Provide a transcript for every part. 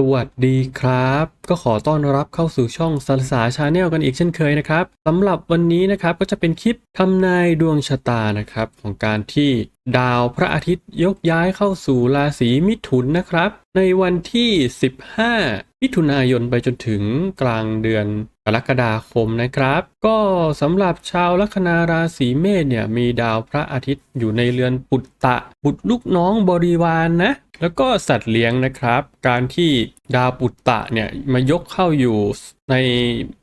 สวัสดีครับ ก็ขอต้อนรับเข้าสู่ช่องสารสาชาแนลกันอีกเช่นเคยนะครับสำหรับวันนี้นะครับก็จะเป็นคลิปทำนายดวงชะตานะครับ ของการที่ ดาวพระอาทิตย์ยกย้ายเข้าสู่ราศีมิถุนนะครับ ในวันที่ 15 มิถุนายนไปจนถึงกลางเดือนกรกฎาคมนะครับ ก็สำหรับชาวลัคนาราศีเมษเนี่ยมีดาวพระอาทิตย์อยู่ในเรือนปุตตะ บุตรลูกน้องบริวารนนะแล้วก็สัตว์เลี้ยงนะครับ การที่ดาวปุตตะเนี่ยมายกเข้าอยู่ใน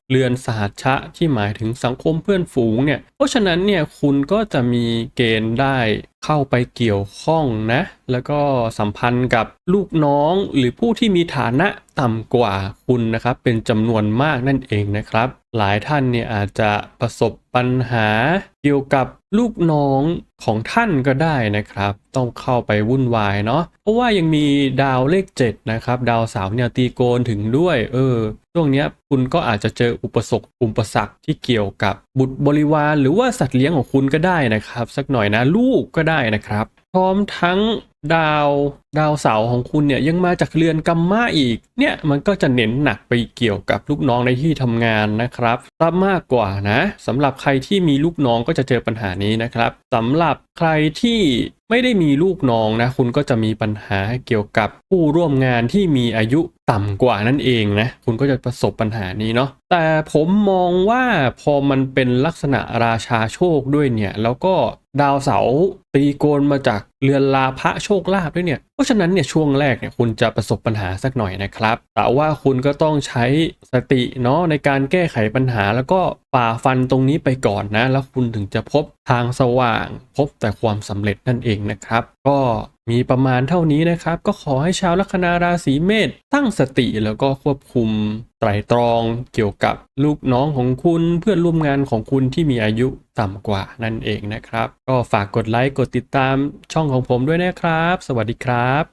เรือนสหัชชะที่หมายถึงสังคมเพื่อนฝูงเนี่ย เพราะฉะนั้นเนี่ยคุณก็จะมีเกณฑ์ได้เข้าไปเกี่ยวข้องนะ แล้วก็สัมพันธ์กับลูกน้องหรือผู้ที่มีฐานะต่ำกว่าคุณนะครับ เป็นจำนวนมากนั่นเองนะครับ หลายท่านเนี่ยอาจจะประสบปัญหาเกี่ยวกับ ลูกน้องของท่านก็ได้นะครับ ต้องเข้าไปวุ่นวายเนาะเพราะว่ายังมีดาวเลข 7 นะครับ ดาวสาวเนี่ยตีโกนถึงด้วย เออช่วงนี้คุณก็อาจจะเจออุปสรรคอุปสรรคที่เกี่ยวกับบุตรบริวารหรือว่าสัตว์เลี้ยงของคุณก็ได้นะครับ สักหน่อยนะลูกก็ได้นะครับ พร้อมทั้ง ดาวดาวเสาของคุณเนี่ยยังมาจากเรือนกัมมาอีก เนี่ยมันก็จะเน้นหนักไปเกี่ยวกับลูกน้องในที่ทำงานนะครับรับมากกว่านะสำหรับใครที่มีลูกน้องก็จะเจอปัญหานี้นะครับสำหรับใครที่ไม่ได้มีลูกน้องนะคุณก็จะมีปัญหาเกี่ยวกับผู้ร่วมงานที่มีอายุต่ำกว่านั่นเองนะคุณก็จะประสบปัญหานี้เนาะแต่ผมมองว่าพอมันเป็นลักษณะราชาโชคด้วยเนี่ย แล้วก็ดาวเสาตีโกนมาจากเรือนลาพระโชคลาภด้วยเนี่ย เพราะฉะนั้นเนี่ยช่วงแรกเนี่ยคุณจะประสบปัญหาสักหน่อยนะครับ แต่ว่าคุณก็ต้องใช้สติเนาะในการแก้ไขปัญหาแล้วก็ฝ่าฟันตรงนี้ไปก่อนนะ แล้วคุณถึงจะพบทางสว่าง พบแต่ความสำเร็จนั่นเองนะครับ ก็ มีประมาณเท่านี้นะครับ ก็ขอให้ชาวลัคนาราศีเมษตั้งสติแล้วก็ควบคุมไตรตรองเกี่ยวกับลูกน้องของคุณเพื่อนร่วมงานของคุณที่มีอายุต่ำกว่านั่นเองนะครับ ก็ฝากกดไลค์กดติดตามช่องของผมด้วยนะครับ สวัสดีครับ